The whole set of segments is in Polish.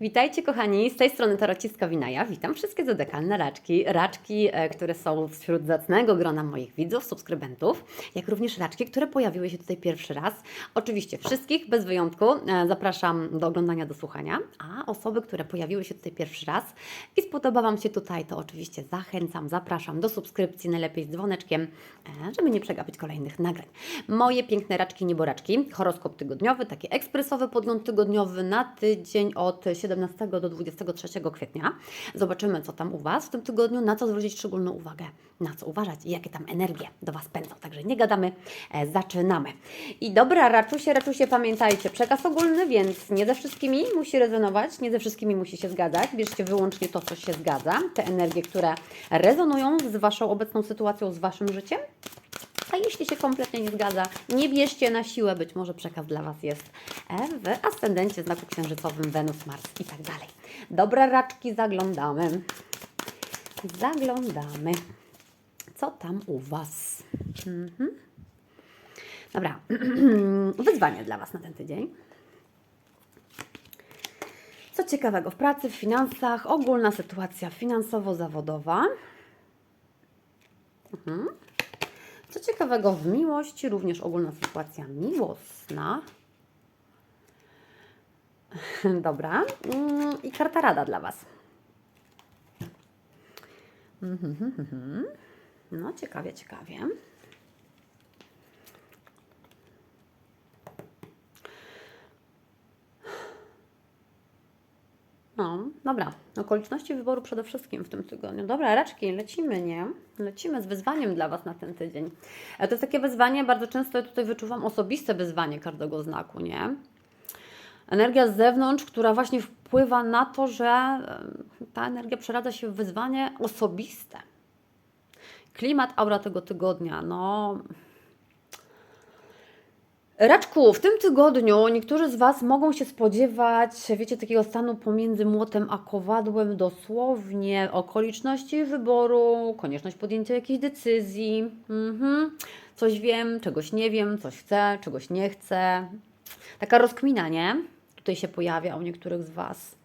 Witajcie kochani, z tej strony Tarociska Winaja. Witam wszystkie zodekalne raczki, raczki, e, które są wśród zacnego grona moich widzów, subskrybentów, jak również raczki, które pojawiły się tutaj pierwszy raz. Oczywiście wszystkich, bez wyjątku, e, zapraszam do oglądania, do słuchania, a osoby, które pojawiły się tutaj pierwszy raz i spodoba Wam się tutaj, to oczywiście zachęcam, zapraszam do subskrypcji, najlepiej z dzwoneczkiem, e, żeby nie przegapić kolejnych nagrań. Moje piękne raczki, nieboraczki, horoskop tygodniowy, taki ekspresowy podgląd tygodniowy na tydzień od 17 do 23 kwietnia. Zobaczymy, co tam u Was w tym tygodniu, na co zwrócić szczególną uwagę, na co uważać i jakie tam energie do Was pędzą. Także nie gadamy, e, zaczynamy. I dobra, raczusie, raczusie, pamiętajcie, przekaz ogólny, więc nie ze wszystkimi musi rezonować, nie ze wszystkimi musi się zgadzać. Bierzcie wyłącznie to, co się zgadza, te energie, które rezonują z Waszą obecną sytuacją, z Waszym życiem. A jeśli się kompletnie nie zgadza, nie bierzcie na siłę, być może przekaz dla Was jest e, w ascendencie, znaku księżycowym Wenus, Mars i tak dalej. Dobra, raczki, zaglądamy. Zaglądamy. Co tam u Was? Mhm. Dobra, wyzwanie dla Was na ten tydzień. Co ciekawego w pracy, w finansach, ogólna sytuacja finansowo-zawodowa. Mhm. Co ciekawego w miłości, również ogólna sytuacja miłosna. Dobra. Mm, I karta rada dla Was. No, ciekawie, ciekawie. No, dobra. Okoliczności wyboru przede wszystkim w tym tygodniu. Dobra, raczki, lecimy, nie? Lecimy z wyzwaniem dla Was na ten tydzień. E, To jest takie wyzwanie, bardzo często tutaj wyczuwam osobiste wyzwanie każdego znaku, nie? Energia z zewnątrz, która właśnie wpływa na to, że e, ta energia przeradza się w wyzwanie osobiste. Klimat, aura tego tygodnia, no... Raczku, w tym tygodniu niektórzy z Was mogą się spodziewać, wiecie, takiego stanu pomiędzy młotem a kowadłem, dosłownie okoliczności wyboru, konieczność podjęcia jakiejś decyzji. Mhm. Coś wiem, czegoś nie wiem, coś chcę, czegoś nie chcę. Taka rozkmina, nie? Tutaj się pojawia u niektórych z Was.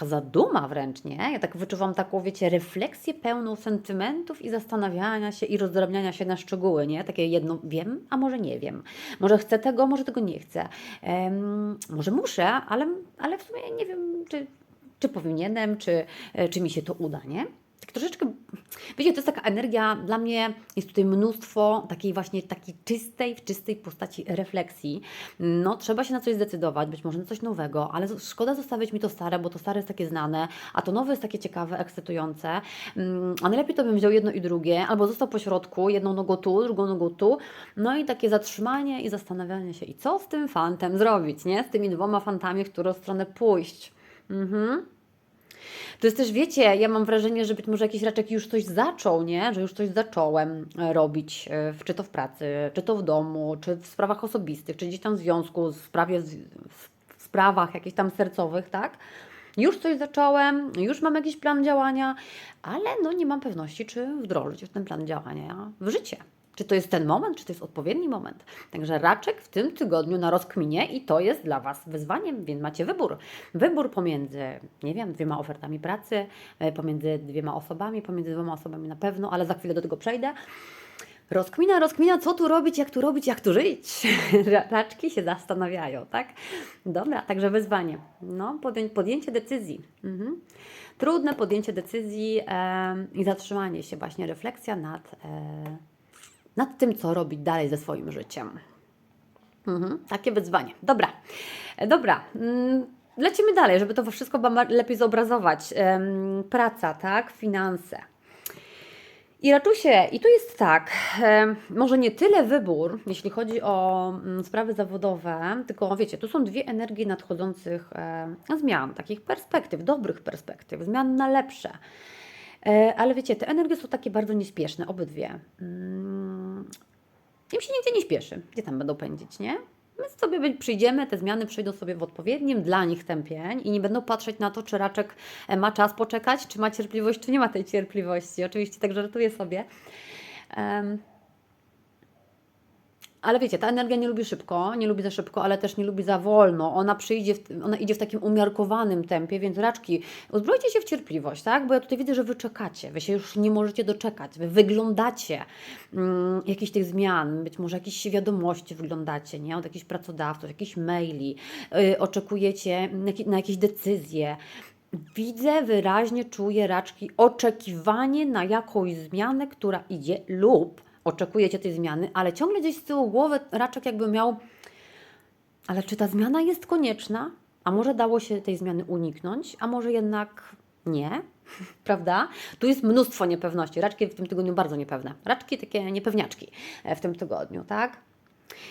Taka zaduma wręcz, nie? Ja tak wyczuwam taką, wiecie, refleksję pełną sentymentów i zastanawiania się i rozdrabniania się na szczegóły, nie? Takie jedno wiem, a może nie wiem. Może chcę tego, może tego nie chcę. Em, może muszę, ale, ale w sumie nie wiem, czy, czy powinienem, czy, e, czy mi się to uda, nie? Tak troszeczkę, wiecie, to jest taka energia, dla mnie jest tutaj mnóstwo takiej właśnie takiej czystej, w czystej postaci refleksji. No, trzeba się na coś zdecydować, być może na coś nowego, ale szkoda zostawić mi to stare, bo to stare jest takie znane, a to nowe jest takie ciekawe, ekscytujące. Mm, A najlepiej to bym wziął jedno i drugie, albo został po środku, jedną nogą tu, drugą nogą tu, no i takie zatrzymanie i zastanawianie się, i co z tym fantem zrobić, nie? Z tymi dwoma fantami, w którą stronę pójść. Mhm. To jest też, wiecie, ja mam wrażenie, że być może jakiś raczek już coś zaczął, nie? Że już coś zacząłem e, robić, e, czy to w pracy, czy to w domu, czy w sprawach osobistych, czy gdzieś tam w związku, w sprawie, w sprawach jakichś tam sercowych, tak? Już coś zacząłem, już mam jakiś plan działania, ale no nie mam pewności, czy wdrożyć ten plan działania w życie. Czy to jest ten moment, czy to jest odpowiedni moment. Także raczek w tym tygodniu na rozkminie i to jest dla Was wyzwaniem, więc macie wybór. Wybór pomiędzy, nie wiem, dwiema ofertami pracy, e, pomiędzy dwiema osobami, pomiędzy dwoma osobami na pewno, ale za chwilę do tego przejdę. Rozkmina, rozkmina, co tu robić, jak tu robić, jak tu żyć. Ra- Raczki się zastanawiają, tak? Dobra, także wyzwanie. No, podję- podjęcie decyzji. Mhm. Trudne podjęcie decyzji em, i zatrzymanie się, właśnie refleksja nad, e, nad tym, co robić dalej ze swoim życiem. Mhm, takie wyzwanie. Dobra, E, dobra. mm, Lecimy dalej, żeby to wszystko lepiej zobrazować. Praca, tak? Finanse. I raczusie, i tu jest tak, może nie tyle wybór, jeśli chodzi o mm, sprawy zawodowe, tylko wiecie, tu są dwie energie nadchodzących zmian, takich perspektyw, dobrych perspektyw, zmian na lepsze. E, ale wiecie, te energie są takie bardzo niespieszne, obydwie. Im się nigdzie nie śpieszy, gdzie tam będą pędzić, nie? My sobie przyjdziemy, te zmiany przyjdą sobie w odpowiednim dla nich tempie i nie będą patrzeć na to, czy raczek e, ma czas poczekać, czy ma cierpliwość, czy nie ma tej cierpliwości. Oczywiście tak żartuję sobie. Em, Ale wiecie, ta energia nie lubi szybko, nie lubi za szybko, ale też nie lubi za wolno. Ona przyjdzie, w, ona idzie w takim umiarkowanym tempie, więc raczki, uzbrojcie się w cierpliwość, tak? Bo ja tutaj widzę, że wy czekacie, wy się już nie możecie doczekać, wy wyglądacie mm, jakichś tych zmian, być może jakieś wiadomości wyglądacie, nie? Od jakichś pracodawców, jakichś maili, yy, oczekujecie na, na jakieś decyzje. Widzę wyraźnie, czuję raczki oczekiwanie na jakąś zmianę, która idzie lub oczekujecie tej zmiany, ale ciągle gdzieś z tyłu głowy raczek jakby miał, ale czy ta zmiana jest konieczna? A może dało się tej zmiany uniknąć? A może jednak nie? Prawda? Tu jest mnóstwo niepewności. Raczki w tym tygodniu bardzo niepewne. Raczki takie niepewniaczki e, w tym tygodniu, tak?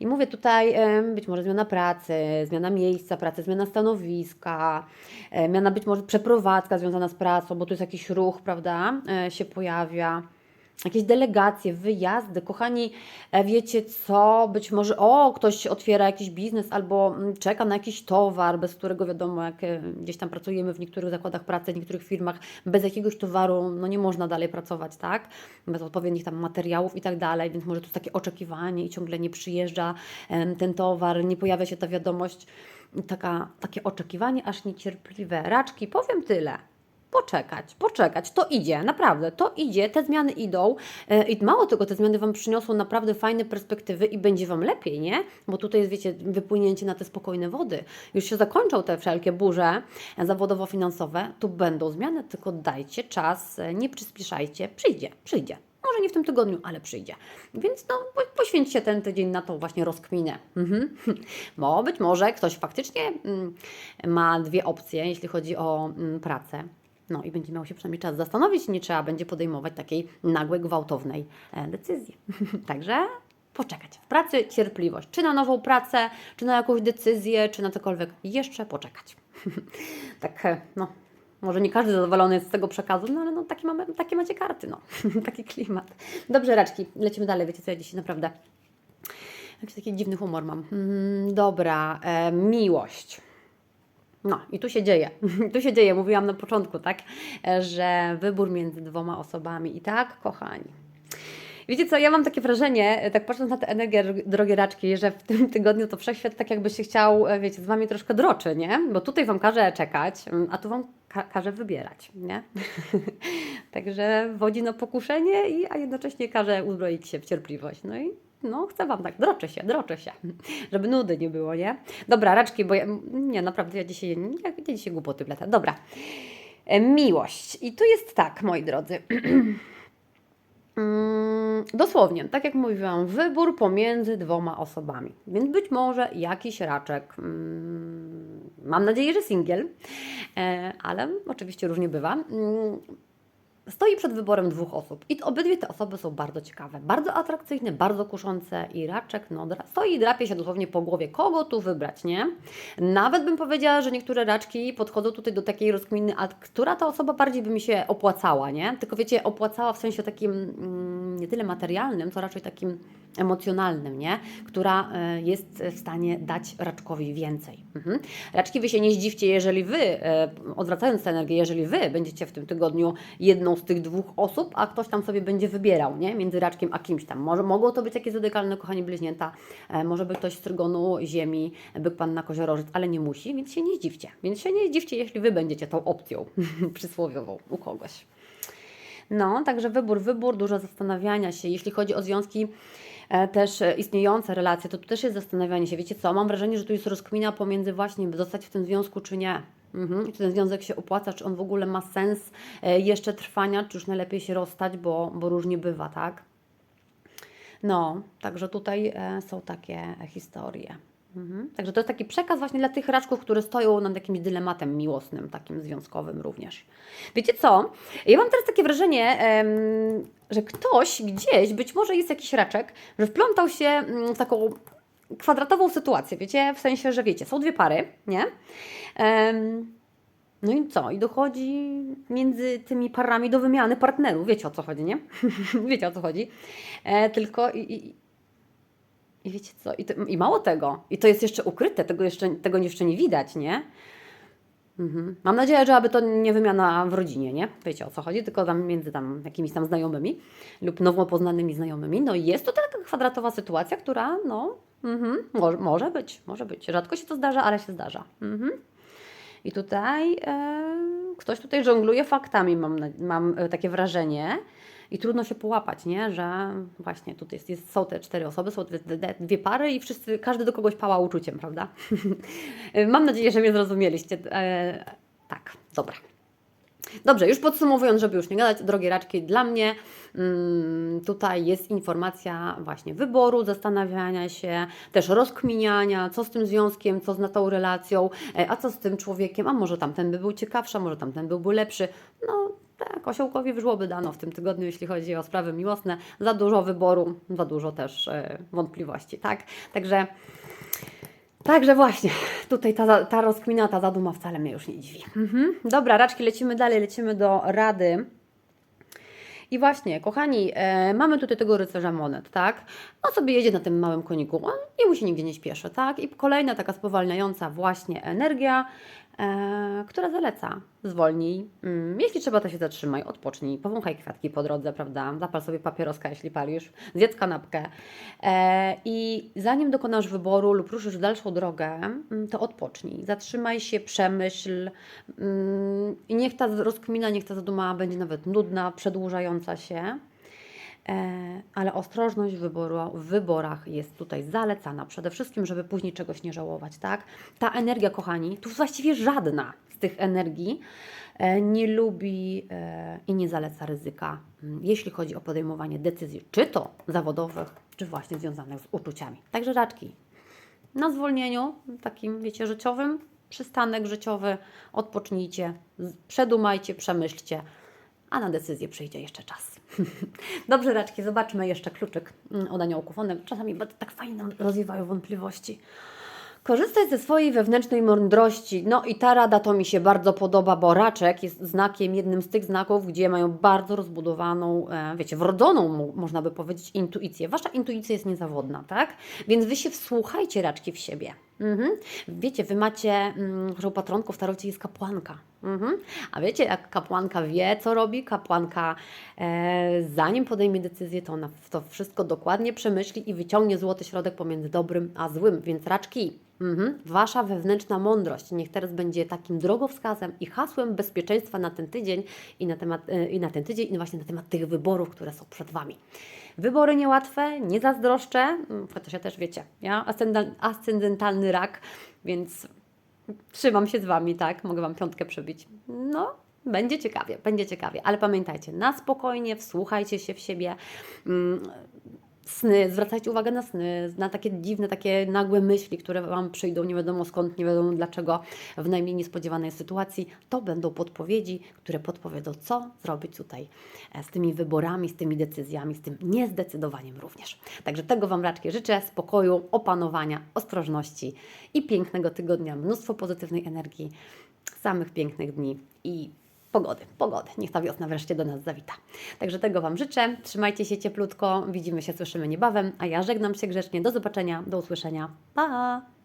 I mówię tutaj em, być może zmiana pracy, zmiana miejsca pracy, zmiana stanowiska, e, zmiana być może przeprowadzka związana z pracą, bo tu jest jakiś ruch, prawda, e, się pojawia. Jakieś delegacje, wyjazdy. Kochani, e, wiecie co? Być może, o, ktoś otwiera jakiś biznes albo mm, czeka na jakiś towar, bez którego wiadomo, jak e, gdzieś tam pracujemy w niektórych zakładach pracy, w niektórych firmach, bez jakiegoś towaru, no nie można dalej pracować, tak? Bez odpowiednich tam materiałów i tak dalej, więc może to jest takie oczekiwanie i ciągle nie przyjeżdża ten towar, nie pojawia się ta wiadomość. Taka, takie oczekiwanie aż niecierpliwe. Raczki, powiem tyle. Poczekać, poczekać, to idzie, naprawdę, to idzie, te zmiany idą e, i mało tego, te zmiany Wam przyniosą naprawdę fajne perspektywy i będzie Wam lepiej, nie? Bo tutaj jest, wiecie, wypłynięcie na te spokojne wody. Już się zakończą te wszelkie burze e, zawodowo-finansowe, tu będą zmiany, tylko dajcie czas, e, nie przyspieszajcie, przyjdzie, przyjdzie. Może nie w tym tygodniu, ale przyjdzie. Więc no, po- poświęćcie ten tydzień na tą właśnie rozkminę. Mhm. Bo być może ktoś faktycznie mm, ma dwie opcje, jeśli chodzi o mm, pracę. No i będzie miał się przynajmniej czas zastanowić, nie trzeba będzie podejmować takiej nagłej, gwałtownej e, decyzji. Także poczekać. W pracy cierpliwość. Czy na nową pracę, czy na jakąś decyzję, czy na cokolwiek. Jeszcze poczekać. tak, e, no. Może nie każdy zadowolony jest z tego przekazu, no ale no, takie, mamy, takie macie karty, no. taki klimat. Dobrze, raczki, lecimy dalej. Wiecie co, ja dzisiaj naprawdę jakiś taki dziwny humor mam. Mm, dobra, e, miłość. No i tu się dzieje. Tu się dzieje, mówiłam na początku, tak, e, że wybór między dwoma osobami. I tak, kochani. Wiecie co, ja mam takie wrażenie, e, tak patrząc na tę energię, dro- drogie raczki, że w tym tygodniu to wszechświat tak jakby się chciał, e, wiecie, z Wami troszkę droczy, nie? Bo tutaj Wam każe czekać, mm, a tu Wam ka- każe wybierać, nie? Także wodzi na pokuszenie, i, a jednocześnie każe uzbroić się w cierpliwość. No i no, chcę Wam tak, droczę się, droczę się, żeby nudy nie było, nie? Dobra, raczki, bo ja, nie, naprawdę ja dzisiaj, ja, ja dzisiaj głupoty pletę. Dobra, E, miłość. I tu jest tak, moi drodzy. Mm, Dosłownie, tak jak mówiłam, wybór pomiędzy dwoma osobami. Więc być może jakiś raczek, mm, mam nadzieję, że singiel, e, ale oczywiście różnie bywa, mm, stoi przed wyborem dwóch osób. I obydwie te osoby są bardzo ciekawe, bardzo atrakcyjne, bardzo kuszące i raczek no, stoi i drapie się dosłownie po głowie, kogo tu wybrać, nie? Nawet bym powiedziała, że niektóre raczki podchodzą tutaj do takiej rozkminy, a która ta osoba bardziej by mi się opłacała, nie? Tylko wiecie, opłacała w sensie takim mm, nie tyle materialnym, co raczej takim emocjonalnym, nie? Która e, jest w stanie dać raczkowi więcej. Mhm. Raczki, wy się nie zdziwcie, jeżeli wy, e, odwracając tę energię, jeżeli wy będziecie w tym tygodniu jedną z tych dwóch osób, a ktoś tam sobie będzie wybierał, nie? Między raczkiem a kimś tam. Może mogą to być jakieś zadykalne, kochani bliźnięta, e, może być ktoś z trygonu ziemi, byk pan na koziorożec, ale nie musi, więc się nie zdziwcie. Więc się nie zdziwcie, jeśli wy będziecie tą opcją przysłowiową u kogoś. No, także wybór, wybór, dużo zastanawiania się. Jeśli chodzi o związki e, też istniejące relacje, to tu też jest zastanawianie się. Wiecie co, mam wrażenie, że tu jest rozkmina pomiędzy właśnie, by zostać w tym związku, czy nie. Mhm. Czy ten związek się opłaca, czy on w ogóle ma sens e, jeszcze trwania, czy już najlepiej się rozstać, bo, bo różnie bywa, tak? No, także tutaj e, są takie historie. Mhm. Także to jest taki przekaz właśnie dla tych raczków, które stoją nad jakimś dylematem miłosnym, takim związkowym również. Wiecie co? Ja mam teraz takie wrażenie, że ktoś gdzieś, być może jest jakiś raczek, że wplątał się mm, w taką kwadratową sytuację, wiecie? W sensie, że wiecie, są dwie pary, nie? No i co? I dochodzi między tymi parami do wymiany partnerów. Wiecie o co chodzi, nie? wiecie o co chodzi. E, tylko i, i, i wiecie co? I, to, I mało tego. I to jest jeszcze ukryte, tego jeszcze tego jeszcze nie widać, nie? Mhm. Mam nadzieję, że aby to nie wymiana w rodzinie, nie? Wiecie o co chodzi, tylko tam między tam jakimiś tam znajomymi lub nowo poznanymi znajomymi. No i jest to taka kwadratowa sytuacja, która no mhm, może, może być, może być. Rzadko się to zdarza, ale się zdarza. Mhm. I tutaj e, ktoś tutaj żongluje faktami, mam, mam e, takie wrażenie. I trudno się połapać, nie? Że właśnie tutaj jest, jest, są te cztery osoby, są dwie, dwie pary i wszyscy, każdy do kogoś pała uczuciem, prawda? mam nadzieję, że mnie zrozumieliście. E, tak, dobra. Dobrze, już podsumowując, żeby już nie gadać, drogie raczki, dla mnie mm, tutaj jest informacja właśnie wyboru, zastanawiania się, też rozkminiania, co z tym związkiem, co z tą relacją, e, a co z tym człowiekiem, a może tamten by był ciekawszy, a może tamten byłby lepszy. No tak, osiołkowi w żłoby dano w tym tygodniu, jeśli chodzi o sprawy miłosne. Za dużo wyboru, za dużo też e, wątpliwości, tak? Także Także właśnie, tutaj ta, ta rozkmina, ta zaduma wcale mnie już nie dziwi. Mhm. Dobra, raczki, lecimy dalej, lecimy do rady. I właśnie, kochani, e, mamy tutaj tego rycerza monet, tak? On sobie jedzie na tym małym koniku, on nie musi nigdzie nie śpieszy, tak? I kolejna taka spowalniająca właśnie energia, która zaleca, zwolnij. Mm, jeśli trzeba, to się zatrzymaj, odpocznij, powąchaj kwiatki po drodze, prawda? Zapal sobie papieroska, jeśli palisz, zjedz kanapkę. E, I zanim dokonasz wyboru lub ruszysz w dalszą drogę, mm, to odpocznij, zatrzymaj się, przemyśl mm, i niech ta rozkmina, niech ta zaduma będzie nawet nudna, przedłużająca się. E, ale ostrożność w, wyboru, w wyborach jest tutaj zalecana. Przede wszystkim, żeby później czegoś nie żałować, tak? Ta energia, kochani, tu właściwie żadna z tych energii e, nie lubi e, i nie zaleca ryzyka, mm, jeśli chodzi o podejmowanie decyzji, czy to zawodowych, czy właśnie związanych z uczuciami. Także raczki, na zwolnieniu, takim, wiecie, życiowym, przystanek życiowy, odpocznijcie, przedumajcie, przemyślcie, a na decyzję przyjdzie jeszcze czas. Dobrze, raczki, zobaczmy jeszcze kluczyk mm, od aniołków. One czasami tak fajnie nam rozwiewają wątpliwości. Korzystać ze swojej wewnętrznej mądrości. No i ta rada to mi się bardzo podoba, bo raczek jest znakiem, jednym z tych znaków, gdzie mają bardzo rozbudowaną, e, wiecie, wrodzoną, mo- można by powiedzieć, intuicję. Wasza intuicja jest niezawodna, tak? Więc wy się wsłuchajcie raczki w siebie. Mhm. Wiecie, wy macie, mm, patronków w tarocie jest kapłanka. Mhm. A wiecie, jak kapłanka wie, co robi, kapłanka e, zanim podejmie decyzję, to ona to wszystko dokładnie przemyśli i wyciągnie złoty środek pomiędzy dobrym a złym. Więc raczki, mhm, wasza wewnętrzna mądrość niech teraz będzie takim drogowskazem i hasłem bezpieczeństwa na ten tydzień i na, temat, e, i na ten tydzień i właśnie na temat tych wyborów, które są przed Wami. Wybory niełatwe, nie zazdroszczę, mm, chociaż ja też wiecie, ja ascendentalny rak, więc trzymam się z Wami, tak? Mogę Wam piątkę przybić. No, będzie ciekawie, będzie ciekawie, ale pamiętajcie, na spokojnie, wsłuchajcie się w siebie. Sny, zwracajcie uwagę na sny, na takie dziwne, takie nagłe myśli, które Wam przyjdą, nie wiadomo skąd, nie wiadomo dlaczego, w najmniej niespodziewanej sytuacji. To będą podpowiedzi, które podpowiedzą, co zrobić tutaj e, z tymi wyborami, z tymi decyzjami, z tym niezdecydowaniem również. Także tego Wam raczej życzę, spokoju, opanowania, ostrożności i pięknego tygodnia, mnóstwo pozytywnej energii, samych pięknych dni i pogody, pogody. Niech ta wiosna wreszcie do nas zawita. Także tego Wam życzę. Trzymajcie się cieplutko. Widzimy się, słyszymy niebawem. A ja żegnam się grzecznie. Do zobaczenia, do usłyszenia. Pa!